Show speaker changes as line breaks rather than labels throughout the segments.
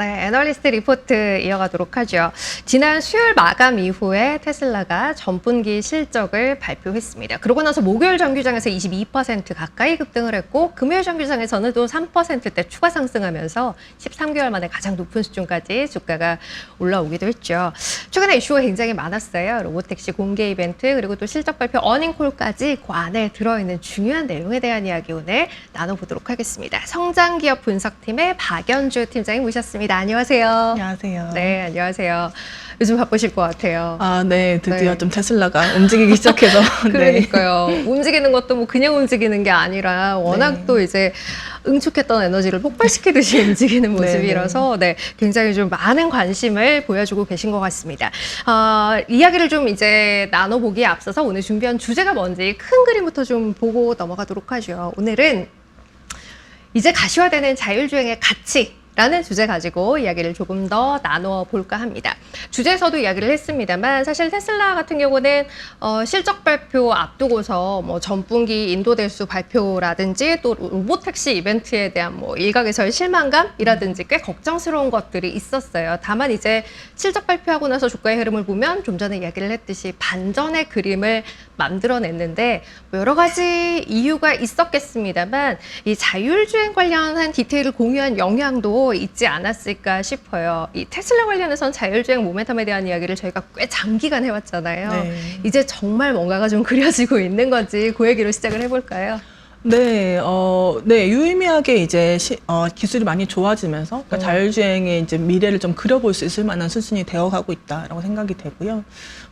네, 애널리스트 리포트 이어가도록 하죠. 지난 수요일 마감 이후에 테슬라가 전분기 실적을 발표했습니다. 그러고 나서 목요일 정규장에서 22% 가까이 급등을 했고 금요일 정규장에서는 또 3%대 추가 상승하면서 13개월 만에 가장 높은 수준까지 주가가 올라오기도 했죠. 최근에 이슈가 굉장히 많았어요. 로보택시 공개 이벤트 그리고 또 실적 발표 어닝콜까지 그 안에 들어있는 중요한 내용에 대한 이야기 오늘 나눠보도록 하겠습니다. 성장기업 분석팀의 박연주 팀장님 모셨습니다. 안녕하세요.
안녕하세요.
네, 안녕하세요. 요즘 바쁘실 것 같아요.
아, 네. 드디어
네.
좀 테슬라가 움직이기 시작해서. 네.
그러니까요. 움직이는 것도 뭐 그냥 움직이는 게 아니라 워낙
네.
또 이제 응축했던 에너지를 폭발시키듯이 움직이는
네,
모습이라서 네, 굉장히 좀 많은 관심을 보여주고 계신 것 같습니다. 아, 이야기를 좀 이제 나눠보기에 앞서서 오늘 준비한 주제가 뭔지 큰 그림부터 좀 보고 넘어가도록 하죠. 오늘은 이제 가시화되는 자율주행의 가치. 라는 주제 가지고 이야기를 조금 더 나누어 볼까 합니다. 주제에서도 이야기를 했습니다만 사실 테슬라 같은 경우는 어, 실적 발표 앞두고서 뭐 전분기 인도 대수 발표라든지 또 로보택시 이벤트에 대한 뭐 일각에서의 실망감이라든지 꽤 걱정스러운 것들이 있었어요. 다만 이제 실적 발표하고 나서 주가의 흐름을 보면 좀 전에 이야기를 했듯이 반전의 그림을 만들어냈는데 뭐 여러 가지 이유가 있었겠습니다만 이 자율주행 관련한 디테일을 공유한 영향도 있지 않았을까 싶어요. 이 테슬라 관련해서는 자율주행 모멘텀에 대한 이야기를 저희가 꽤 장기간 해왔잖아요.
네.
이제 정말 뭔가가 좀 그려지고 있는 건지 그 얘기로 시작을 해볼까요?
네, 어, 네, 유의미하게 이제 시, 어, 기술이 많이 좋아지면서 그러니까
어.
자율주행의 이제 미래를 좀 그려볼 수 있을 만한 수준이 되어가고 있다라고 생각이 되고요.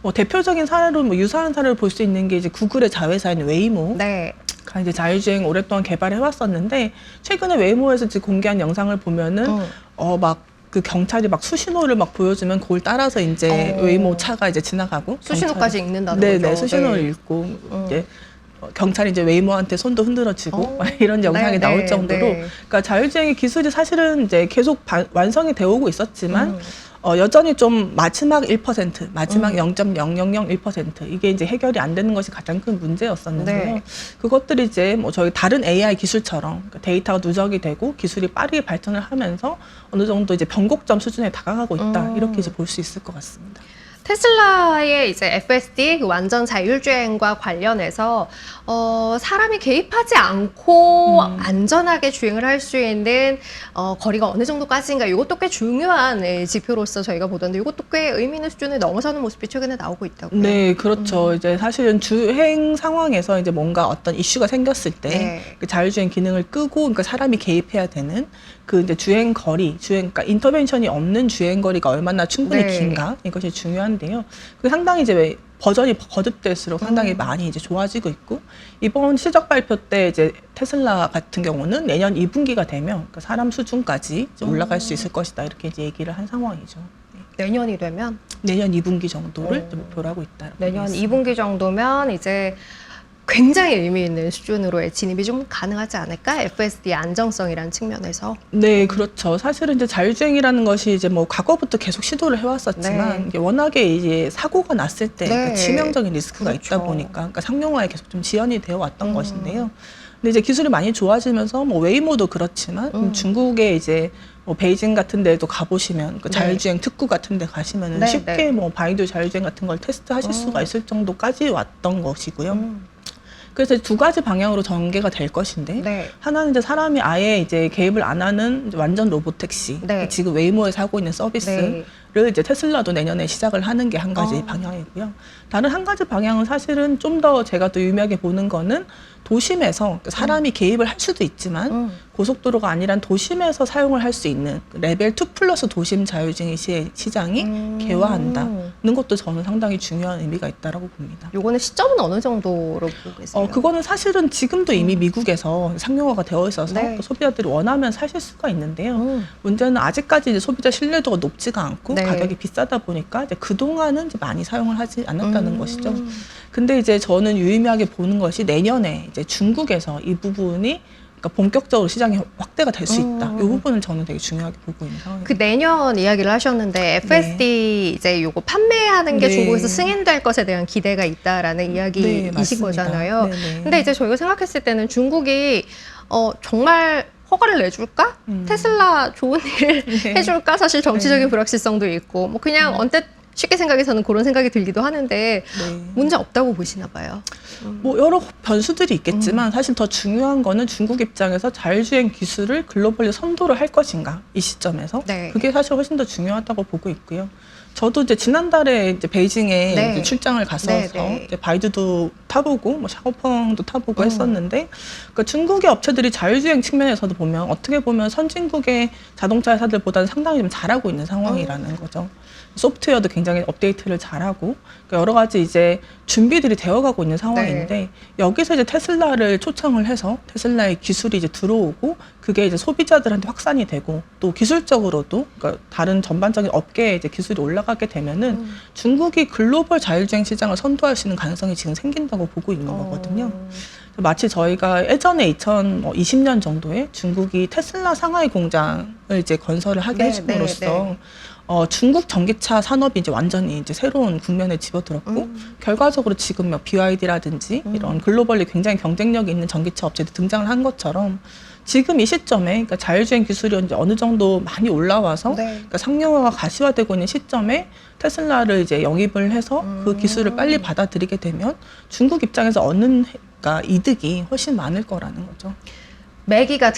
뭐 대표적인 사례로 뭐 유사한 사례를 볼 수 있는 게 이제 구글의 자회사인 웨이모.
네.
가 이제 자율주행 오랫동안 개발해 왔었는데 최근에 웨이모에서 지금 공개한 영상을 보면은
어.
어 막 그 경찰이 막 수신호를 막 보여주면 그걸 따라서 이제
어.
웨이모 차가 이제 지나가고
수신호까지 읽는다는
네,
거죠.
네, 수신호를
네.
읽고
어.
이제 어, 경찰이 이제 웨이모한테 손도 흔들어주고
어.
막 이런 영상이
네,
나올
네,
정도로
네.
그러니까 자율주행의 기술이 사실은 이제 계속 바- 완성이 되어 오고 있었지만
음.
어, 여전히 좀 마지막 1% 마지막
음.
0.0001% 이게 이제 해결이 안 되는 것이 가장 큰 문제였었는데요.
네.
그것들이 이제 뭐 저희 다른 AI 기술처럼 그러니까 데이터가 누적이 되고 기술이 빠르게 발전을 하면서 어느 정도 이제 변곡점 수준에 다가가고 있다
음.
이렇게 이제 볼 수 있을 것 같습니다.
테슬라의 이제 FSD 그 완전 자율주행과 관련해서 어, 사람이 개입하지 않고
음.
안전하게 주행을 할 수 있는 어, 거리가 어느 정도까지인가 이것도 꽤 중요한 예, 지표로서 저희가 보던데 이것도 꽤 의미 있는 수준을 넘어서는 모습이 최근에 나오고 있다고요.
네, 그렇죠. 이제 사실은 주행 상황에서 이제 뭔가 어떤 이슈가 생겼을 때
네.
그 자율주행 기능을 끄고 그러니까 사람이 개입해야 되는 그 이제 주행 거리, 주행 그러니까 인터벤션이 없는 주행 거리가 얼마나 충분히
네.
긴가 이것이 중요한 데요. 그 상당히 이제 왜 버전이 거듭될수록 상당히
음.
많이 이제 좋아지고 있고 이번 실적 발표 때 이제 테슬라 같은 경우는 내년 2분기가 되면 그 사람 수준까지 이제 올라갈 수
음.
있을 것이다 이렇게 이제 얘기를 한 상황이죠. 네.
내년이 되면
내년 2분기 정도를
어.
좀 목표로 하고 있다.
내년 2분기 정도면 이제 굉장히 의미 있는 수준으로의 진입이 좀 가능하지 않을까? FSD의 안정성이라는 측면에서.
네, 그렇죠. 사실은 이제 자율주행이라는 것이 이제 뭐 과거부터 계속 시도를 해왔었지만
네.
이게 워낙에 이제 사고가 났을 때
네.
그러니까 치명적인 리스크가 있다
그렇죠.
보니까 그러니까 상용화에 계속 좀 지연이 되어 왔던
음.
것인데요. 근데 이제 기술이 많이 좋아지면서 뭐 웨이모도 그렇지만
음.
중국의 이제 뭐 베이징 같은 데도 가보시면 그
네.
자율주행 특구 같은 데 가시면 은
네,
쉽게
네.
뭐 바이두 자율주행 같은 걸 테스트하실
어.
수가 있을 정도까지 왔던 것이고요.
음,
그래서 두 가지 방향으로 전개가 될 것인데
네.
하나는 이제 사람이 아예 이제 개입을 안 하는 완전 로보택시.
네.
지금 웨이모에서 하고 있는
네.
서비스 를 이제 테슬라도 내년에 시작을 하는 게 한 가지
어.
방향이고요. 다른 한 가지 방향은 사실은 좀 더 제가 또 유의하게 보는 거는 도심에서 사람이 개입을 할 수도 있지만
음.
고속도로가 아니란 도심에서 사용을 할 수 있는 레벨 2 플러스 도심 자율주행 시, 시장이
음.
개화한다는 것도 저는 상당히 중요한 의미가 있다라고 봅니다.
요거는 시점은 어느 정도로 보고 계세요?
어, 그거는 사실은 지금도 이미 미국에서 상용화가 되어 있어서
네.
또 소비자들이 원하면 사실 수가 있는데요.
음.
문제는 아직까지 이제 소비자 신뢰도가 높지가 않고
네.
가격이 비싸다 보니까 이제 그동안은 이제 많이 사용을 하지 않았다는
음.
것이죠. 근데 이제 저는 유의미하게 보는 것이 내년에 이제 중국에서 이 부분이 그러니까 본격적으로 시장이 확대가 될 수 있다.
음.
이 부분은 저는 되게 중요하게 보고 있는
그
상황입니다.
내년 이야기를 하셨는데 FSD 이제 요거 판매하는 게
네.
중국에서 승인될 것에 대한 기대가 있다라는 이야기이신
맞습니다.
거잖아요.
네네.
근데 이제 저희가 생각했을 때는 중국이 어, 정말 허가를 내줄까?
음.
테슬라 좋은 일
네.
해줄까? 사실 정치적인
네.
불확실성도 있고 뭐 그냥
음.
언뜻 쉽게 생각해서는 그런 생각이 들기도 하는데
네.
문제 없다고 보시나 봐요.
뭐 여러 변수들이 있겠지만 사실 더 중요한 거는 중국 입장에서 자율주행 기술을 글로벌리 선도를 할 것인가 이 시점에서
네.
그게 사실 훨씬 더 중요하다고 보고 있고요. 저도 이제 지난달에 이제 베이징에
네.
이제 출장을 갔어서
네, 네.
이제 바이두도 타보고 뭐 샤오펑도 타보고
음.
했었는데 그러니까 중국의 업체들이 자율주행 측면에서도 보면 어떻게 보면 선진국의 자동차 회사들보다는 상당히 좀 잘하고 있는 상황이라는 거죠. 소프트웨어도 굉장히 업데이트를 잘하고 그러니까 여러 가지 이제 준비들이 되어가고 있는 상황인데 여기서 이제 테슬라를 초청을 해서 테슬라의 기술이 이제 들어오고 그게 이제 소비자들한테 확산이 되고 또 기술적으로도 그러니까 다른 전반적인 업계에 이제 기술이 올라가게 되면은
음.
중국이 글로벌 자율주행 시장을 선도할 수 있는 가능성이 지금 생긴다고 보고 있는
어.
거거든요. 마치 저희가 예전에 2020년 정도에 중국이 테슬라 상하이 공장을 이제 건설을 하게
네,
해줌으로써
네, 네.
어, 중국 전기차 산업이 이제 완전히 이제 새로운 국면에 집어들었고
음.
결과적으로 지금 뭐 BYD라든지
음.
이런 글로벌리 굉장히 경쟁력이 있는 전기차 업체들이 등장을 한 것처럼 지금 이 시점에 그러니까 자율주행 기술이 이제 어느 정도 많이 올라와서
네.
그러니까 상용화가 가시화되고 있는 시점에 테슬라를 이제 영입을 해서 그
음.
기술을 빨리 받아들이게 되면 중국 입장에서 얻는 그러니까 이득이 훨씬 많을 거라는 거죠.
매기가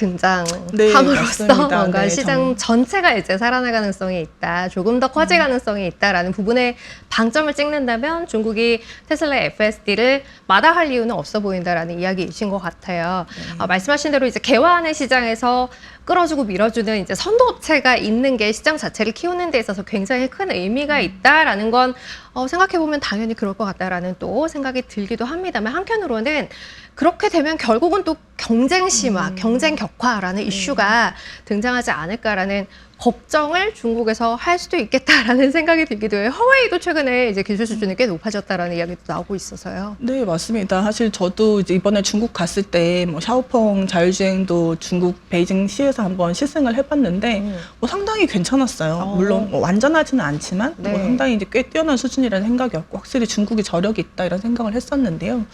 네,
등장함으로써
맞습니다.
뭔가
네,
시장
정-
전체가 이제 살아날 가능성이 있다. 조금 더 커질
음.
가능성이 있다라는 부분에 방점을 찍는다면 중국이 테슬라 FSD를 마다할 이유는 없어 보인다라는 이야기이신 것 같아요.
네.
아, 말씀하신 대로 이제 개화하는 시장에서 끌어주고 밀어주는 이제 선도업체가 있는 게 시장 자체를 키우는 데 있어서 굉장히 큰 의미가
음.
있다라는 건 어, 생각해보면 당연히 그럴 것 같다라는 또 생각이 들기도 합니다만 한편으로는 그렇게 되면 결국은 또 경쟁 심화,
음.
경쟁 격화라는 이슈가 등장하지 않을까라는 걱정을 중국에서 할 수도 있겠다라는 생각이 들기도 해요. 허웨이도 최근에 이제 기술 수준이 꽤 높아졌다라는 이야기도 나오고 있어서요.
네, 맞습니다. 사실 저도 이번에 중국 갔을 때 뭐 샤오펑 자율주행도 중국 베이징 시에서 한번 시승을 해봤는데
음.
뭐 상당히 괜찮았어요.
어.
물론 뭐 완전하지는 않지만
네.
뭐 상당히 이제 꽤 뛰어난 수준이라는 생각이었고 확실히 중국이 저력이 있다 이런 생각을 했었는데요.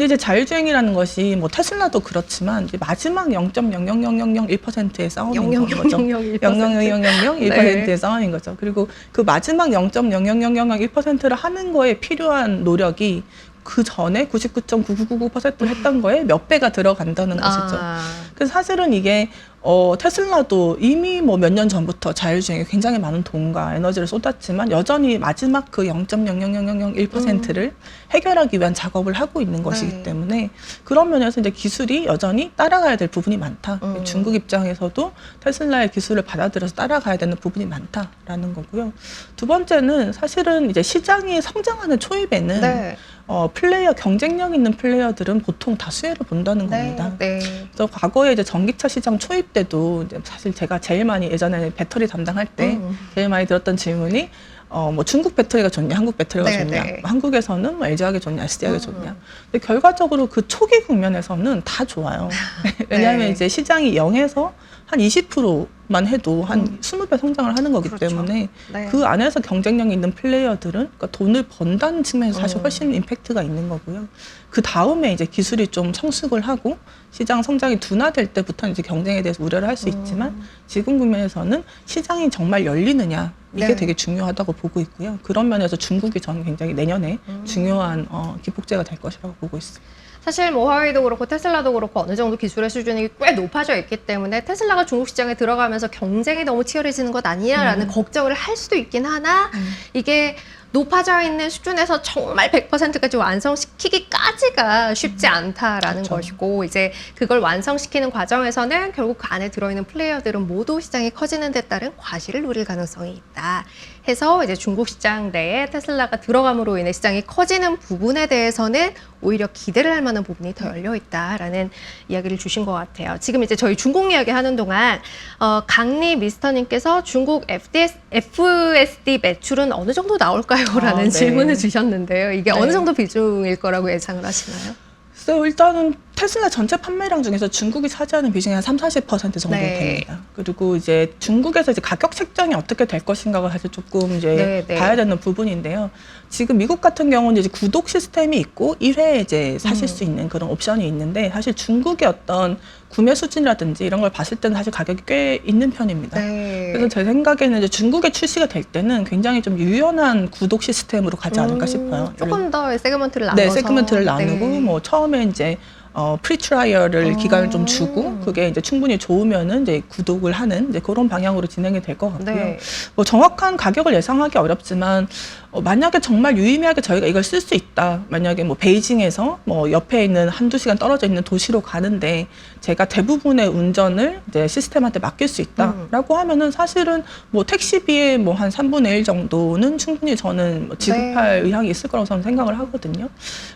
근데 이제 자율주행이라는 것이 뭐 테슬라도 그렇지만 이제 마지막 0.00001%의 싸움인 거죠.
0.00001%.
0.00001%의
네.
싸움인 거죠. 그리고 그 마지막 0.00001%를 하는 거에 필요한 노력이 그 전에 99.9999%를 했던 거에 몇 배가 들어간다는 것이죠.
아,
그래서 사실은 이게 어, 테슬라도 이미 뭐 몇 년 전부터 자율주행에 굉장히 많은 돈과 에너지를 쏟았지만 여전히 마지막 그 0.00001%를 해결하기 위한 작업을 하고 있는 것이기
네.
때문에 그런 면에서 이제 기술이 여전히 따라가야 될 부분이 많다.
음.
중국 입장에서도 테슬라의 기술을 받아들여서 따라가야 되는 부분이 많다라는 거고요. 두 번째는 사실은 이제 시장이 성장하는 초입에는
네.
어, 플레이어 경쟁력 있는 플레이어들은 보통 다 수혜를 본다는 겁니다.
네.
그래서 과거에 이제 전기차 시장 초입 때도 사실 제가 제일 많이 예전에 배터리 담당할 때
음.
제일 많이 들었던 질문이 어 뭐 중국 배터리가 좋냐, 한국 배터리가
네,
좋냐,
네.
뭐 한국에서는 뭐 LG화학이 좋냐, SD화학이
음.
좋냐. 근데 결과적으로 그 초기 국면에서는 다 좋아요. 왜냐하면
네.
이제 시장이 0에서 한 20% 만 해도 한
음.
20배 성장을 하는 거기
그렇죠.
때문에
네.
그 안에서 경쟁력 있는 플레이어들은 그러니까 돈을 번다는 측면에서 사실
음.
훨씬 임팩트가 있는 거고요. 그 다음에 이제 기술이 좀 성숙을 하고 시장 성장이 둔화될 때부터 이제 경쟁에 대해서 우려를 할수
음.
있지만 지금 국면에서는 시장이 정말 열리느냐 이게
네.
되게 중요하다고 보고 있고요. 그런 면에서 중국이 저는 굉장히 내년에
음.
중요한 어, 기폭제가 될 것이라고 보고 있습니다.
사실 뭐 화웨이도 그렇고 테슬라도 그렇고 어느 정도 기술의 수준이 꽤 높아져 있기 때문에 테슬라가 중국 시장에 들어가면서 경쟁이 너무 치열해지는 것 아니냐라는
음.
걱정을 할 수도 있긴 하나 이게 높아져 있는 수준에서 정말 100%까지 완성시키기까지가 쉽지 않다라는
그렇죠.
것이고 이제 그걸 완성시키는 과정에서는 결국 그 안에 들어있는 플레이어들은 모두 시장이 커지는 데 따른 과실을 누릴 가능성이 있다. 해서 이제 중국 시장 내에 테슬라가 들어감으로 인해 시장이 커지는 부분에 대해서는 오히려 기대를 할 만한 부분이 더 열려 있다라는 이야기를 주신 것 같아요. 지금 이제 저희 중국 이야기 하는 동안 어, 강리 미스터님께서 중국 FDS, FSD 매출은 어느 정도 나올까요?라는
아, 네.
질문을 주셨는데요. 이게
네.
어느 정도 비중일 거라고 예상을 하시나요?
글쎄요, 일단은 테슬라 전체 판매량 중에서 중국이 차지하는 비중이 한 3, 40% 정도
네.
됩니다. 그리고 이제 중국에서 이제 가격 책정이 어떻게 될 것인가가 사실 조금 이제
네, 네.
봐야 되는 부분인데요. 지금 미국 같은 경우는 이제 구독 시스템이 있고 1회 이제 사실
음.
수 있는 그런 옵션이 있는데 사실 중국의 어떤 구매 수준이라든지 이런 걸 봤을 때는 사실 가격이 꽤 있는 편입니다.
네.
그래서 제 생각에는 이제 중국에 출시가 될 때는 굉장히 좀 유연한 구독 시스템으로 가지 않을까
음,
싶어요.
조금 더 세그먼트를 나눠서
네, 세그먼트를 나누고
네.
뭐 처음에 이제 어 프리트라이얼을
어.
기간을 좀 주고 그게 이제 충분히 좋으면은 이제 구독을 하는 이제 그런 방향으로 진행이 될 것 같고요.
네.
뭐 정확한 가격을 예상하기 어렵지만 어, 만약에 정말 유의미하게 저희가 이걸 쓸 수 있다. 만약에 뭐 베이징에서 뭐 옆에 있는 한두 시간 떨어져 있는 도시로 가는데 제가 대부분의 운전을 이제 시스템한테 맡길 수
음.
있다라고 하면은 사실은 뭐 택시비의 뭐한 3분의 1 정도는 충분히 저는 뭐 지급할
네.
의향이 있을 거라고 저는 생각을 하거든요.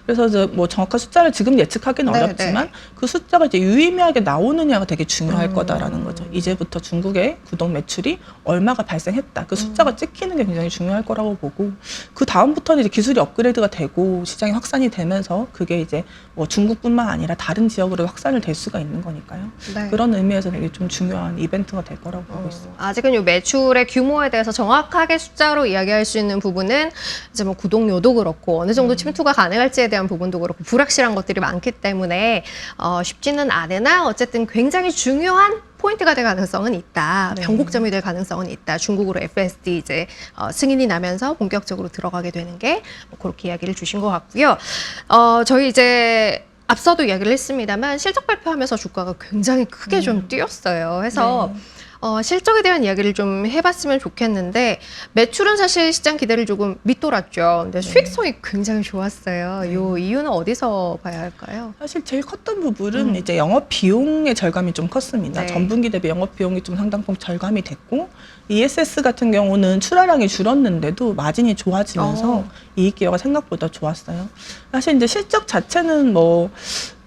그래서 이제 뭐 정확한 숫자를 지금 예측하기는
네,
어렵지만
네.
그 숫자가 이제 유의미하게 나오느냐가 되게 중요할
음.
거다라는 거죠. 이제부터 중국의 구독 매출이 얼마가 발생했다. 그 숫자가
음.
찍히는 게 굉장히 중요할 거라고 보고 그 다음부터는 이제 기술이 업그레이드가 되고 시장이 확산이 되면서 그게 이제 뭐 중국뿐만 아니라 다른 지역으로 확산을 될 수가 있는 거니까요.
네.
그런 의미에서 되게 좀 중요한 이벤트가 될 거라고 보고
어,
있습니다.
아직은 요 매출의 규모에 대해서 정확하게 숫자로 이야기할 수 있는 부분은 이제 뭐 구독료도 그렇고 어느
음.
정도 침투가 가능할지에 대한 부분도 그렇고 불확실한 것들이 많기 때문에 어, 쉽지는 않으나 어쨌든 굉장히 중요한 포인트가 될 가능성은 있다.
네.
변곡점이 될 가능성은 있다. 중국으로 FSD 이제 어, 승인이 나면서 본격적으로 들어가게 되는 게 뭐 그렇게 이야기를 주신 것 같고요. 어, 저희 이제 앞서도 이야기를 했습니다만 실적 발표하면서 주가가 굉장히 크게 좀 뛰었어요. 해서
네.
어, 실적에 대한 이야기를 좀 해봤으면 좋겠는데 매출은 사실 시장 기대를 조금 밑돌았죠. 근데 수익성이 굉장히 좋았어요.
네.
요 이유는 어디서 봐야 할까요?
사실 제일 컸던 부분은
음.
이제 영업 비용의 절감이 좀 컸습니다.
네.
전분기 대비 영업 비용이 좀 상당폭 절감이 됐고 ESS 같은 경우는 출하량이 줄었는데도 마진이 좋아지면서
어.
이익 기여가 생각보다 좋았어요. 사실 이제 실적 자체는 뭐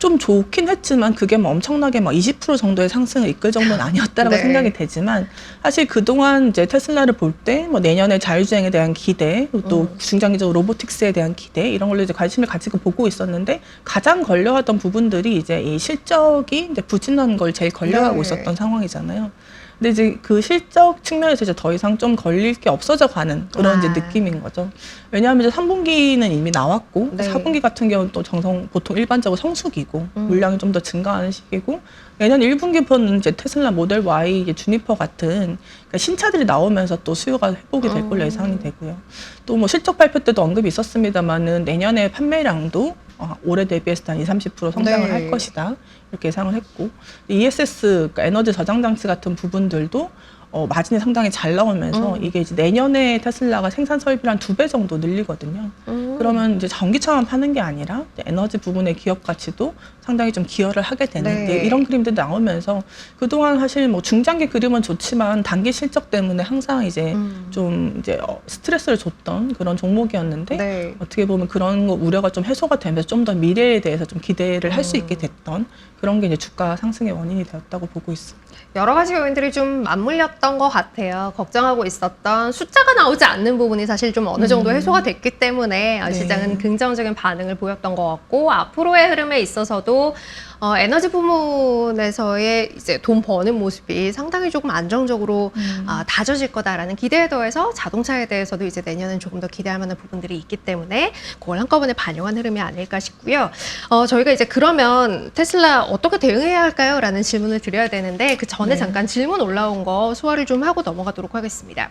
좀 좋긴 했지만 그게 뭐 엄청나게 막 20% 정도의 상승을 이끌 정도는 아니었다라고
네.
생각이 되지만 사실 그동안 이제 테슬라를 볼 때 뭐 내년에 자율주행에 대한 기대 또
음.
중장기적으로 로보틱스에 대한 기대 이런 걸로 이제 관심을 가지고 보고 있었는데 가장 걸려하던 부분들이 이제 이 실적이 이제 부진한 걸 제일 걸려하고
네.
있었던 상황이잖아요. 근데 이제 그 실적 측면에서 이제 더 이상 좀 걸릴 게 없어져 가는 그런
아.
이제 느낌인 거죠. 왜냐하면 이제 3분기는 이미 나왔고
네.
4분기 같은 경우는 또 정성 보통 일반적으로 성수기고
음.
물량이 좀 더 증가하는 시기고 내년 1분기부터는 이제 테슬라 모델 Y, 이제 주니퍼 같은 그러니까 신차들이 나오면서 또 수요가 회복이 될 걸로
음.
예상이 되고요. 또 뭐 실적 발표 때도 언급이 있었습니다만은 내년에 판매량도 어, 올해 대비해서 한 20, 30% 성장을
네.
할 것이다. 이렇게 예상을 했고 ESS 그러니까 에너지 저장 장치 같은 부분들도 어, 마진이 상당히 잘 나오면서
음.
이게 이제 내년에 테슬라가 생산 설비를 한 두 배 정도 늘리거든요.
음.
그러면 이제 전기차만 파는 게 아니라 에너지 부분의 기업 가치도 상당히 좀 기여를 하게 되는
네.
이런 그림들이 나오면서 그동안 사실 뭐 중장기 그림은 좋지만 단기 실적 때문에 항상 이제
음.
좀 이제 어, 스트레스를 줬던 그런 종목이었는데
네.
어떻게 보면 그런 거 우려가 좀 해소가 되면서 좀 더 미래에 대해서 좀 기대를 할수
음.
있게 됐던 그런 게 이제 주가 상승의 원인이 되었다고 보고 있습니다.
여러 가지 요인들이 좀 맞물렸던 것 같아요. 걱정하고 있었던 숫자가 나오지 않는 부분이 사실 좀 어느 정도
음.
해소가 됐기 때문에
네.
시장은 긍정적인 반응을 보였던 것 같고 앞으로의 흐름에 있어서도 어, 에너지 부문에서의 이제 돈 버는 모습이 상당히 조금 안정적으로 아, 다져질 거다라는 기대에 더해서 자동차에 대해서도 이제 내년은 조금 더 기대할 만한 부분들이 있기 때문에 그걸 한꺼번에 반영한 흐름이 아닐까 싶고요. 어, 저희가 이제 그러면 테슬라 어떻게 대응해야 할까요? 라는 질문을 드려야 되는데 그 전에
네.
잠깐 질문 올라온 거 소화를 좀 하고 넘어가도록 하겠습니다.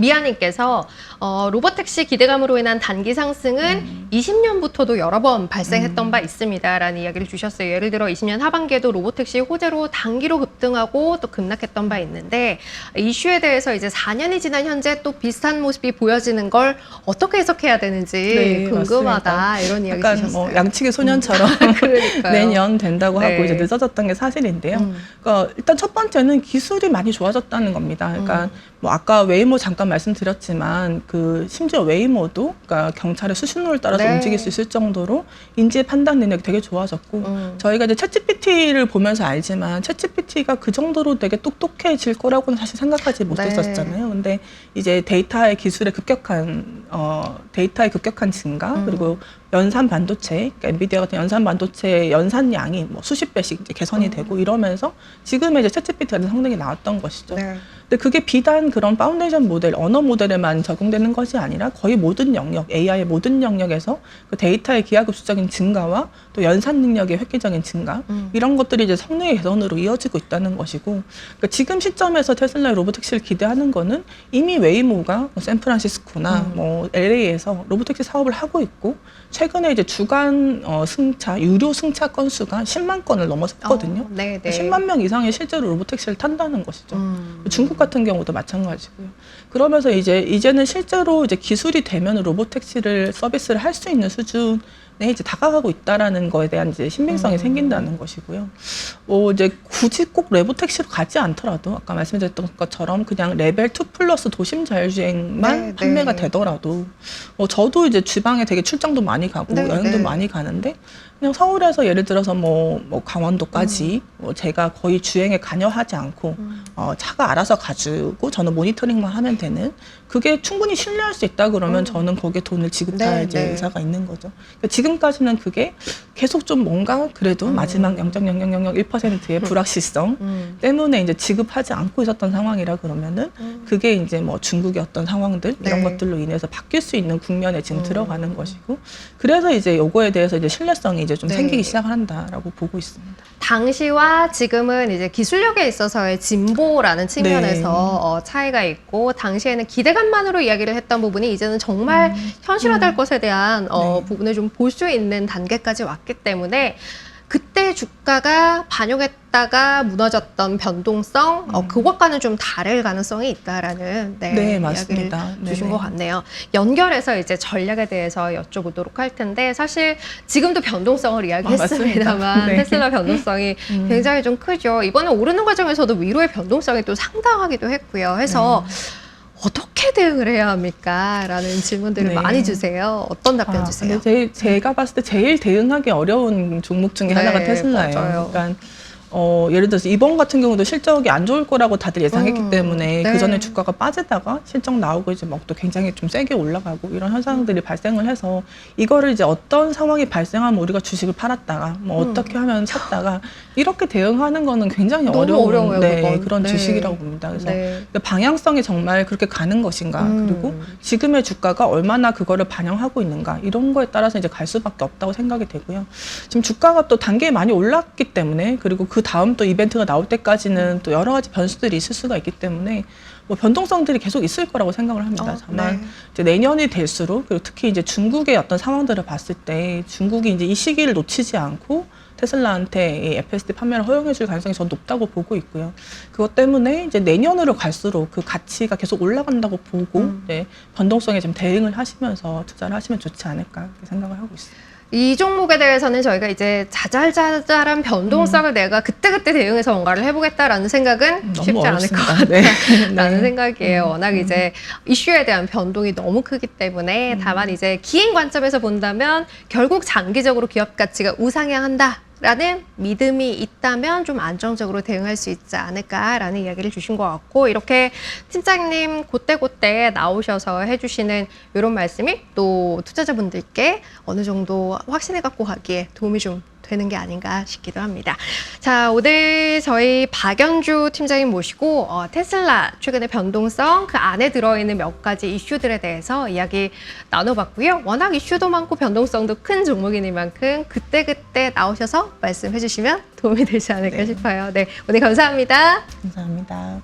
미아님께서 어, 로보택시 기대감으로 인한 단기 상승은 20년부터도 여러 번 발생했던 바 있습니다라는 이야기를 주셨어요. 예를 들어 20년 하반기에도 로보택시 호재로 단기로 급등하고 또 급락했던 바 있는데 이슈에 대해서 이제 4년이 지난 현재 또 비슷한 모습이 보여지는 걸 어떻게 해석해야 되는지
네,
궁금하다
맞습니다.
이런 이야기
약간
주셨어요.
뭐 양치기 소년처럼
그러니까요.
내년 된다고
네.
하고 이제 늦어졌던 게 사실인데요.
음.
그러니까 일단 첫 번째는 기술이 많이 좋아졌다는 겁니다. 그러니까
음.
뭐 아까 웨이모 잠깐 말씀드렸지만 그 심지어 웨이모도 그러니까 경찰의 수신호를 따라서
네.
움직일 수 있을 정도로 인지 판단 능력이 되게 좋아졌고
음.
저희가 이제 챗GPT를 보면서 알지만 챗GPT가 그 정도로 되게 똑똑해질 거라고는 사실 생각하지 못했었잖아요.
네.
근데 이제 데이터의 기술의 급격한 어 데이터의 급격한 증가
음.
그리고 연산 반도체, 그러니까 엔비디아 같은 연산 반도체의 연산량이 뭐 수십 배씩 이제 개선이
음.
되고 이러면서 지금의 이제 챗GPT 같은 성능이 나왔던 것이죠.
네.
근데 그게 비단 그런 파운데이션 모델, 언어 모델에만 적용되는 것이 아니라 거의 모든 영역, AI의 모든 영역에서 그 데이터의 기하급수적인 증가와 또 연산 능력의 획기적인 증가
음.
이런 것들이 이제 성능의 개선으로 이어지고 있다는 것이고 그러니까 지금 시점에서 테슬라의 로보택시를 기대하는 거는 이미 웨이모가 뭐 샌프란시스코나
음.
뭐 LA에서 로보택시 사업을 하고 있고 최근에 이제 주간 어, 승차 유료 승차 건수가 10만 건을 넘어섰거든요.
어, 네, 네.
10만 명 이상이 실제로 로보택시를 탄다는 것이죠.
음.
중국 같은 경우도 마찬가지고요. 그러면서 이제 이제는 실제로 이제 기술이 되면 로보택시를 서비스를 할 수 있는 수준에 이제 다가가고 있다라는 거에 대한 이제 신빙성이
음.
생긴다는 것이고요. 뭐 이제 굳이 꼭 로보택시로 가지 않더라도 아까 말씀드렸던 것처럼 그냥 레벨 2 플러스 도심 자율주행만
네,
판매가
네.
되더라도 뭐 저도 이제 지방에 되게 출장도 많이 가고
네,
여행도
네.
많이 가는데 그냥 서울에서 예를 들어서 뭐, 뭐 강원도까지 뭐 제가 거의 주행에 관여하지 않고
음.
어, 차가 알아서 가지고 저는 모니터링만 하면 되는 그게 충분히 신뢰할 수 있다 그러면
음.
저는 거기에 돈을 지급할
네,
이제
네.
의사가 있는 거죠. 그러니까 지금까지는 그게 계속 좀 뭔가 그래도
음.
마지막 0.0001%의 불확실성
음.
때문에 이제 지급하지 않고 있었던 상황이라 그러면은
음.
그게 이제 뭐 중국의 어떤 상황들 이런
네.
것들로 인해서 바뀔 수 있는 국면에 지금
음.
들어가는 것이고 그래서 이제 요거에 대해서 이제 신뢰성이 이제 좀
네.
생기기 시작한다라고 보고 있습니다.
당시와 지금은 이제 기술력에 있어서의 진보라는 측면에서
네.
어, 차이가 있고 당시에는 기대감만으로 이야기를 했던 부분이 이제는 정말 현실화될
음.
것에 대한 어,
네.
부분을 좀 볼 수 있는 단계까지 왔기 때문에 그때 주가가 반영했다가 무너졌던 변동성 어,
음.
그것과는 좀 다를 가능성이 있다라는 네,
네, 맞습니다.
주신
네네.
것 같네요. 연결해서 이제 전략에 대해서 여쭤보도록 할 텐데 사실 지금도 변동성을 이야기했습니다만
맞습니다. 네.
테슬라 변동성이
음.
굉장히 좀 크죠. 이번에 오르는 과정에서도 위로의 변동성이 또 상당하기도 했고요. 해서
네.
어떻게 대응을 해야 합니까? 라는 질문들을
네.
많이 주세요. 어떤 답변
아,
주세요?
근데 제, 제가 봤을 때 제일 대응하기 어려운 종목 중에
네,
하나가 테슬라예요.
맞아요.
그러니까 어, 예를 들어서 이번 같은 경우도 실적이 안 좋을 거라고 다들 예상했기
음,
때문에
네.
그 전에 주가가 빠지다가 실적 나오고 이제 막또 굉장히 좀 세게 올라가고 이런 현상들이 발생을 해서 이거를 이제 어떤 상황이 발생하면 우리가 주식을 팔았다가 뭐
음.
어떻게 하면 샀다가 이렇게 대응하는 거는 굉장히 어려운
어려워요,
네. 그런
네.
주식이라고 봅니다. 그래서
네.
그 방향성이 정말 그렇게 가는 것인가
음.
그리고 지금의 주가가 얼마나 그거를 반영하고 있는가 이런 거에 따라서 이제 갈 수밖에 없다고 생각이 되고요. 지금 주가가 또 단계에 많이 올랐기 때문에 그리고 그 다음 또 이벤트가 나올 때까지는 또 여러 가지 변수들이 있을 수가 있기 때문에 뭐 변동성들이 계속 있을 거라고 생각을 합니다.
어,
다만
네.
이제 내년이 될수록 그리고 특히 이제 중국의 어떤 상황들을 봤을 때 중국이 이제 이 시기를 놓치지 않고 테슬라한테 이 FSD 판매를 허용해 줄 가능성이 전 높다고 보고 있고요. 그것 때문에 이제 내년으로 갈수록 그 가치가 계속 올라간다고 보고
음.
이제 변동성에 좀 대응을 하시면서 투자를 하시면 좋지 않을까 생각을 하고 있습니다.
이 종목에 대해서는 저희가 이제 자잘자잘한 변동성을 내가 그때그때 대응해서 뭔가를 해보겠다라는 생각은
음. 너무
쉽지 않을 것
어렵습니다. 네.
라는
네.
생각이에요.
음,
워낙
음.
이제 이슈에 대한 변동이 너무 크기 때문에 다만 이제 기인 관점에서 본다면 결국 장기적으로 기업 가치가 우상향한다. 라는 믿음이 있다면 좀 안정적으로 대응할 수 있지 않을까라는 이야기를 주신 것 같고 이렇게 팀장님 그때그때 나오셔서 해주시는 이런 말씀이 또 투자자분들께 어느 정도 확신을 갖고 가기에 도움이 좀 되는 게 아닌가 싶기도 합니다. 자, 오늘 저희 박연주 팀장님 모시고 어, 테슬라 최근의 변동성 그 안에 들어있는 몇 가지 이슈들에 대해서 이야기 나눠봤고요. 워낙 이슈도 많고 변동성도 큰 종목이니 만큼 그때그때 나오셔서 말씀해 주시면 도움이 되지 않을까
네.
싶어요. 네, 오늘 감사합니다.
감사합니다.